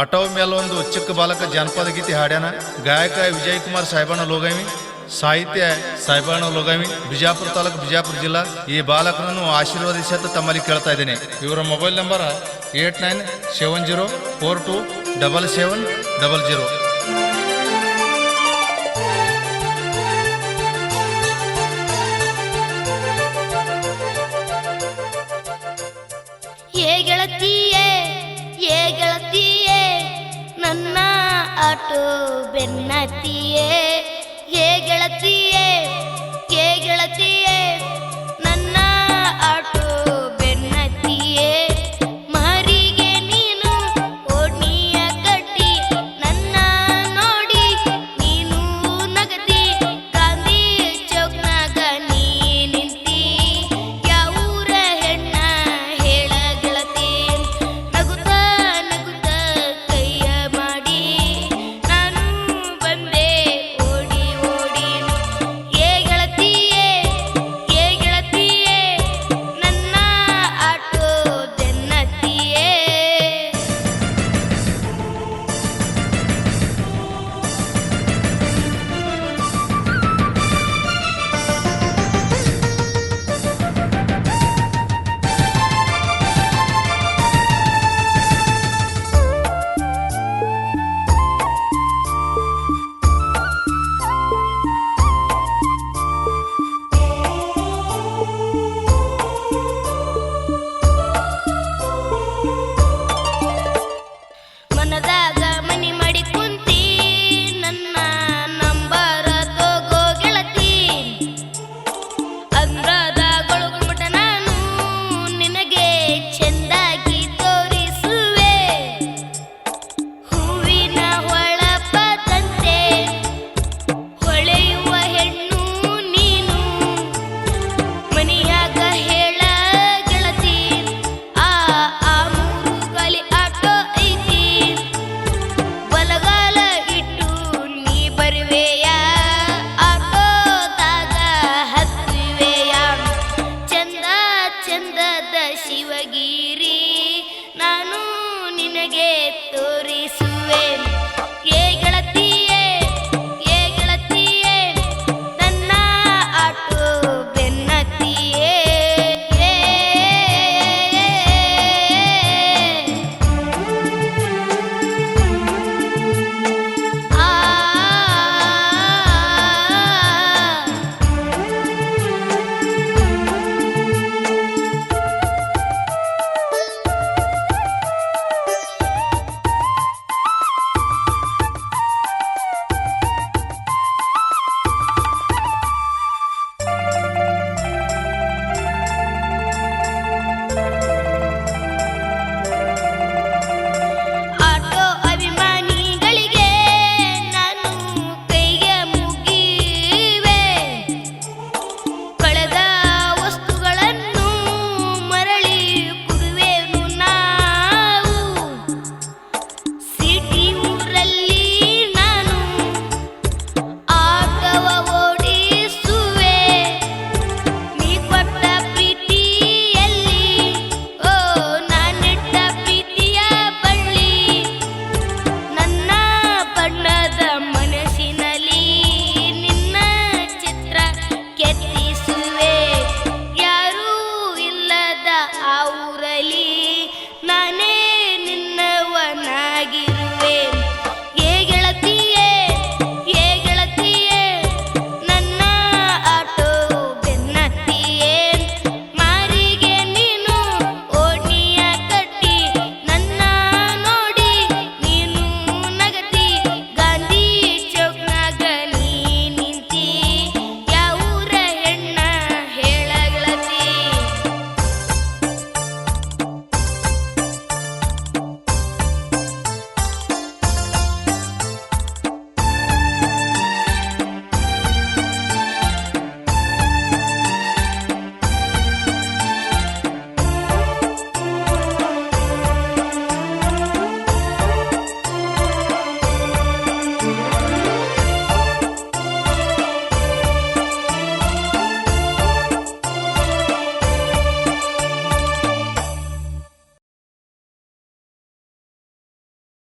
Auto ಮೇಲೆ ಒಂದು ಚಿಕ್ಕ ಬಾಲಕ ಜಾನಪದ ಗೀತೆ ಹಾಡ್ಯಾನ. ಗಾಯಕ ವಿಜಯ್ ಕುಮಾರ್ ಸಾಹೇಬಣ್ಣ ಲೋಗಾಮಿ, ಸಾಹಿತ್ಯ ಸಾಹೇಬಣ್ಣ ಲೋಗಾಮಿ, ಬಿಜಾಪುರ ತಾಲೂಕು ಬಿಜಾಪುರ ಜಿಲ್ಲಾ. ಈ ಬಾಲಕನನ್ನು ಆಶೀರ್ವದಿಸಿ ಅಂತ ತಮ್ಮಲ್ಲಿ ಕೇಳ್ತಾ ಇದ್ದೇನೆ. ಇವರ mobile number eight nine seven zero four two double seven double zero. Auto ಬೆನ್ನತ್ತಿಯೇ ಏ ಗೆಳತಿಯೇ लगे तो